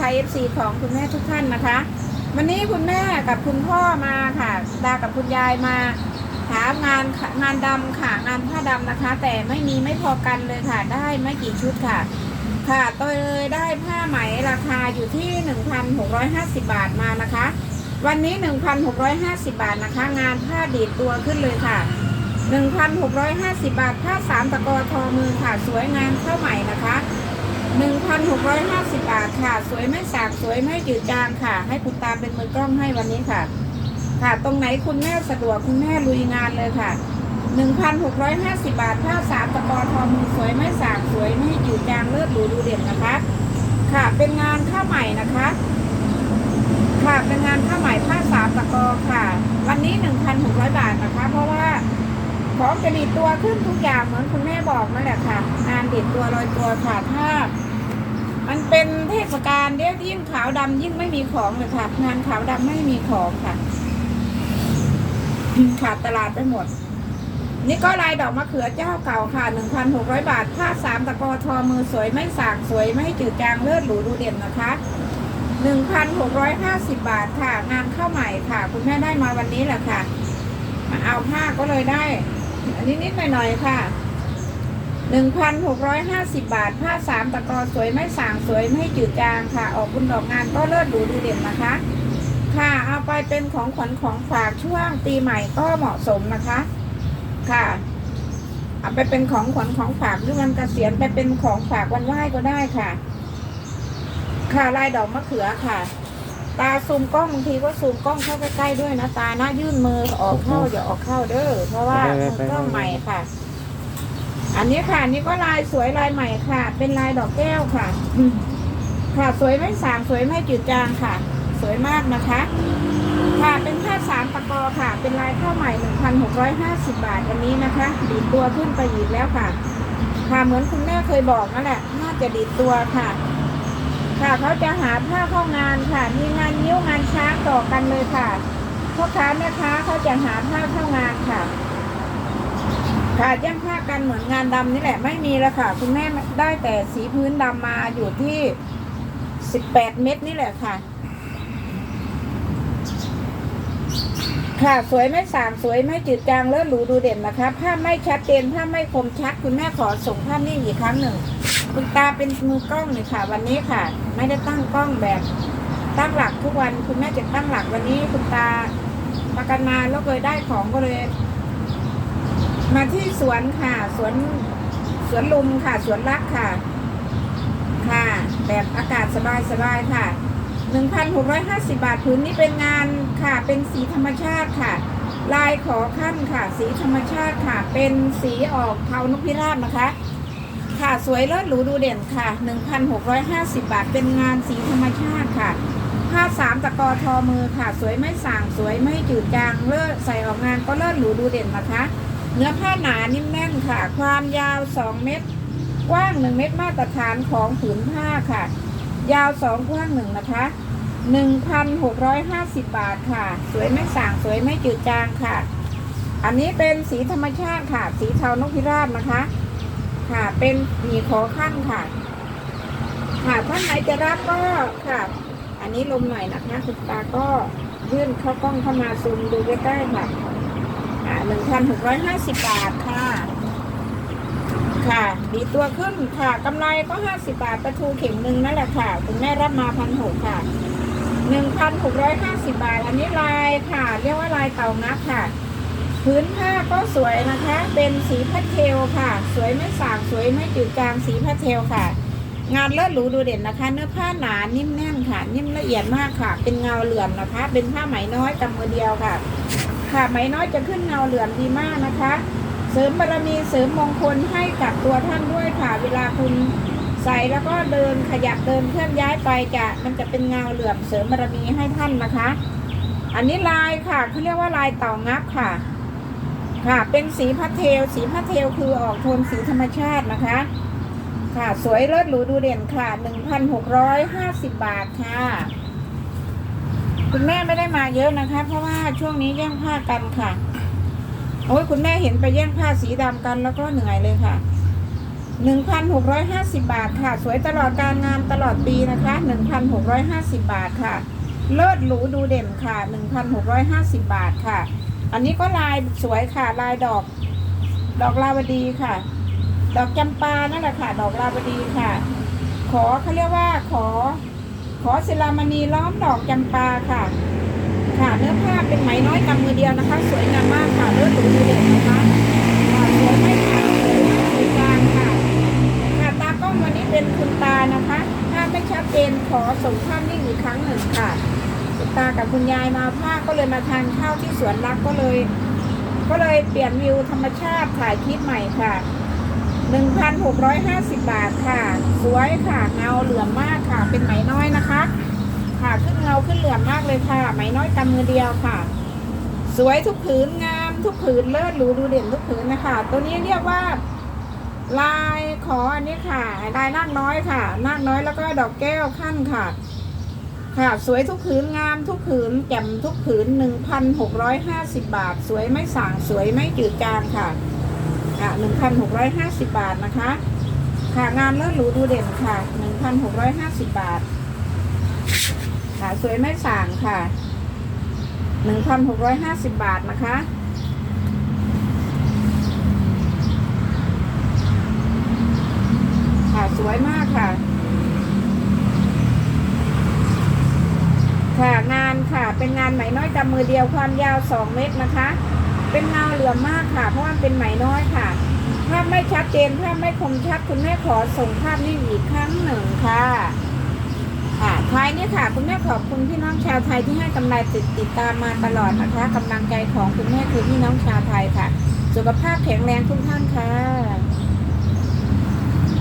ไทยเอฟซีของคุณแม่ทุกท่านนะคะ วันนี้คุณแม่กับคุณพ่อมาค่ะตากับคุณยายมาหางานงานดำค่ะงานผ้าดำนะคะ แต่ไม่มีไม่พอกันเลยค่ะ ได้ไม่กี่ชุดค่ะ ค่ะโดยเลยได้ผ้าไหมราคาอยู่ที่ 1,650 บาทมานะคะ วันนี้ 1,650 บาทนะคะ งานผ้าดีดตัวขึ้นเลยค่ะ 1,650 บาทผ้าสามตะกอทอมือค่ะ สวยงามเข้าใหม่นะคะ 1,650 บาทค่ะ สวยไม่สากสวยไม่จืดจางค่ะ ให้คุณตามเป็นมือกล้องให้วันนี้ค่ะ ค่ะ ตรงไหนคุณแม่สะดวกคุณแม่ลุยงานเลยค่ะ 1,650 บาทผ้าสามตะกอทอมสวยไม่สากสวยไม่จืดจางเลือดหรูดูเด่นนะคะ ค่ะ เป็นงานข้าวใหม่นะคะ ค่ะ เป็นงานผ้าไหม่ผ้าสามตะกอค่ะ วันนี้ 1,600 บาทนะคะ เพราะว่า ของจะดีดตัวขึ้นทุกอย่างเหมือนคุณแม่บอกนั่นแหละค่ะ งานดีดตัวลอยตัวค่ะถ้ามันเป็นเทศกาลเดี๋ยวยิ่งขาวดำยิ่งไม่มีของเลยค่ะ งานขาวดำไม่มีของค่ะ ขาดตลาดไปหมด นี่ก็ลายดอกมะเขือเจ้าเก่าค่ะ1,600บาทผ้าสามตะกอทอมือสวยไม่สากสวยไม่จืดจางเลือดหรูดูเด่นนะคะ1,650บาทค่ะ งานเข้าใหม่ค่ะ คุณแม่ได้มาวันนี้แหละค่ะ มาเอาผ้าก็เลยได้ อันนี้นิดหน่อยๆค่ะ1,650บาท ผ้าสามตะกอสวยไม่สางสวยไม่จืดจางค่ะ ออกบุญดอกงานก็เลิศหรูดูเด่นนะคะ ค่ะเอาไปเป็นของขวัญของฝากช่วงปีใหม่ก็เหมาะสมนะคะ ค่ะเอาไปเป็นของขวัญของฝากหรือวันเกษียณไปเป็นของฝากวันไหว้ก็ได้ค่ะ ค่ะลายดอกมะเขือค่ะ ตาซูมกล้องบางทีก็ซูมกล้องเข้าใกล้ๆด้วยนะตานะยื่นมือออกเข้าอย่าออกเข้าเด้อเพราะว่ามือกล้องใหม่ค่ะ อันนี้ค่ะนี่ก็ลายสวยลายใหม่ค่ะ เป็นลายดอกแก้วค่ะ ค่ะสวยไม่สางสวยไม่จืดจางค่ะ สวยมากนะคะ ค่ะเป็นผ้าสามตะกอค่ะ เป็นลายข้าวใหม่1,650บาทอันนี้นะคะดีดตัวขึ้นไปอีกแล้วค่ะ ค่ะเหมือนคุณแม่เคยบอกนั่นแหละน่าจะดีดตัวค่ะ ค่ะเขาจะหาผ้าเข้างานค่ะ มีงานนิ้วงานช้างต่อกันเลยค่ะพ่อค้าแม่ค้าเขาจะหาผ้าเข้างานค่ะ ค่ะย่างผ้ากันเหมือนงานดำนี่แหละไม่มีแล้วค่ะ คุณแม่ได้แต่สีพื้นดำมาอยู่ที่18เม็ดนี่แหละค่ะ ค่ะสวยไม่สางสวยไม่จืดจางเลิศหรูดูเด่นนะคะภาไม่ชัดเจนภาไม่คมชัด คุณแม่ขอส่งภาพนิ่งอีกครั้งหนึ่ง คุณตาเป็นมือกล้องเลยค่ะ วันนี้ค่ะ ไม่ได้ตั้งกล้องแบบตั้งหลักทุกวันคุณแม่จะตั้งหลักวันนี้คุณตาประกันมาแล้วเลยได้ของก็เลย มาที่สวนค่ะ สวนสวนลุมค่ะ สวนรักค่ะ ค่ะ แบบอากาศสบายๆค่ะ1,650บาทผืนนี้เป็นงานค่ะ เป็นสีธรรมชาติค่ะ ลายขอขั้นค่ะ สีธรรมชาติค่ะ เป็นสีออกเทานกพิราบนะคะ ค่ะสวยเลิศหรูดูเด่นค่ะ 1,650 บาท เป็นงานสีธรรมชาติค่ะผ้าสามตะกอทอมือค่ะ สวยไม่ส่างสวยไม่จืดจางเลิศใส่ออกงานก็เลิศหรูดูเด่นนะคะ เนื้อผ้าหนานิ่มแน่นค่ะ ความยาว 2 เมตร กว้าง 1 เมตรมาตรฐานของผืนผ้าค่ะ ยาว 2 กว้าง 1 นะคะ 1,650 บาทค่ะ สวยไม่ส่างสวยไม่จืดจางค่ะ อันนี้เป็นสีธรรมชาติค่ะ สีเทานกพิราบนะคะ ค่ะ เป็นหมีขอขั้นค่ะค่ะท่านไหนจะรับก็ค่ะ อันนี้ลมหน่อยนะคะคุณตาก็ยื่นเข้ากล้องเข้ามาซูมดูใกล้ๆค่ะอ่าหนึ่งพันหกร้อยห้าสิบบาทค่ะ ค่ะ ดีตัวขึ้นค่ะกำไรก็ห้าสิบบาทประทูเข็มหนึ่งนั่นแหละค่ะคุณแม่รับมาพันหกค่ะหนึ่งพันหกร้อยห้าสิบาท อันนี้ลายค่ะ เรียกว่าลายเต่างับค่ะ พื้นผ้าก็สวยนะคะ เป็นสีพัดเทลค่ะ สวยไม่สางสวยไม่จืดจางสีพัดเทลค่ะ งานเลิศหรูดูเด่นนะคะ เนื้อผ้าหนานิ่มแน่นค่ะ นิ่มละเอียดมากค่ะ เป็นเงาเหลื่อมนะคะ เป็นผ้าไหมน้อยกำมือเดียวค่ะ ค่ะไหมน้อยจะขึ้นเงาเหลื่อมดีมากนะคะ เสริมบารมีเสริมมงคลให้กับตัวท่านด้วยค่ะ เวลาคุณใส่แล้วก็เดินขยับเดินเคลื่อนย้ายไปจะมันจะเป็นเงาเหลื่อมเสริมบารมีให้ท่านนะคะ อันนี้ลายค่ะเขาเรียกว่าลายเต่างับค่ะ ค่ะ เป็นสีพาสเทล สีพาสเทลคือออกโทนสีธรรมชาตินะคะ ค่ะ สวยเลิศหรูดูเด่นค่ะ 1,650 บาทค่ะ คุณแม่ไม่ได้มาเยอะนะคะ เพราะว่าช่วงนี้แย่งผ้ากันค่ะ โอ้ยคุณแม่เห็นไปแย่งผ้าสีดำกันแล้วก็เหนื่อยเลยค่ะ 1,650 บาทค่ะ สวยตลอดการงานตลอดปีนะคะ 1,650 บาทค่ะ เลิศหรูดูเด่นค่ะ 1,650 บาทค่ะ อันนี้ก็ลายสวยค่ะ ลายดอก ดอกลาวดีค่ะ ดอกจำปานั่นแหละค่ะ ดอกลาวดีค่ะ ขอเขาเรียกว่าขอ ขอศิลามณีล้อมดอกจำปาค่ะ ค่ะเนื้อผ้าเป็นไหมน้อยกำมือเดียวนะคะ สวยงามมากค่ะเลิศหรูดูเด่นนะคะสวยไม่ขาดสวยไม่สวยกลางค่ะค่ะตากล้องวันนี้เป็นคุณตานะคะ ถ้าไม่ชัดเจนขอส่งภาพนิ่งอีกครั้งหนึ่งค่ะ ตากับคุณยายมาภาคก็เลยมาทานข้าวที่สวนรักก็เลย ก็เลยเปลี่ยนวิวธรรมชาติถ่ายคลิปใหม่ค่ะ 1,650 บาทค่ะ สวยค่ะเงาเหลือมมากค่ะ เป็นไหมน้อยนะคะ ค่ะขึ้นเงาขึ้นเหลือมมากเลยค่ะ ไหมน้อยกำมือเดียวค่ะ สวยทุกผืนงามทุกผืนเลิศหรูดูเด่นทุกผืนนะคะ ตัวนี้เรียกว่าลายขออันนี้ค่ะลายนาคน้อยค่ะนาคน้อยแล้วก็ดอกแก้วขั้นค่ะ ค่ะ สวยทุกผืนงามทุกผืนแจ่มทุกผืนหนึ่งพันหกร้อยห้าสิบบาท สวยไม่ส่างสวยไม่จืดจางค่ะค่ะหนึ่งพันหกร้อยห้าสิบบาทนะคะ ค่ะงานเลิศหรูดูเด่นค่ะหนึ่งพันหกร้อยห้าสิบบาท ค่ะสวยไม่ส่างค่ะหนึ่งพันหกร้อยห้าสิบบาทนะคะค่ะสวยมากค่ะ ค่ะงานค่ะ เป็นงานไหมน้อยกำมือเดียวความยาวสองเมตรนะคะ เป็นเงาเหลือมมากค่ะ เพราะว่าเป็นไหมน้อยค่ะภาพไม่ชัดเจนภาพไม่คมชัดคุณแม่ขอส่งภาพนี้อีกครั้งหนึ่งค่ะค่ะท้ายนี้ค่ะ คุณแม่ขอบคุณพี่น้องชาวไทยที่ให้กำลังติดติดตามมาตลอดนะคะกำลังใจของคุณแม่คือพี่น้องชาวไทยค่ะ สุขภาพแข็งแรงทุกท่านค่ะ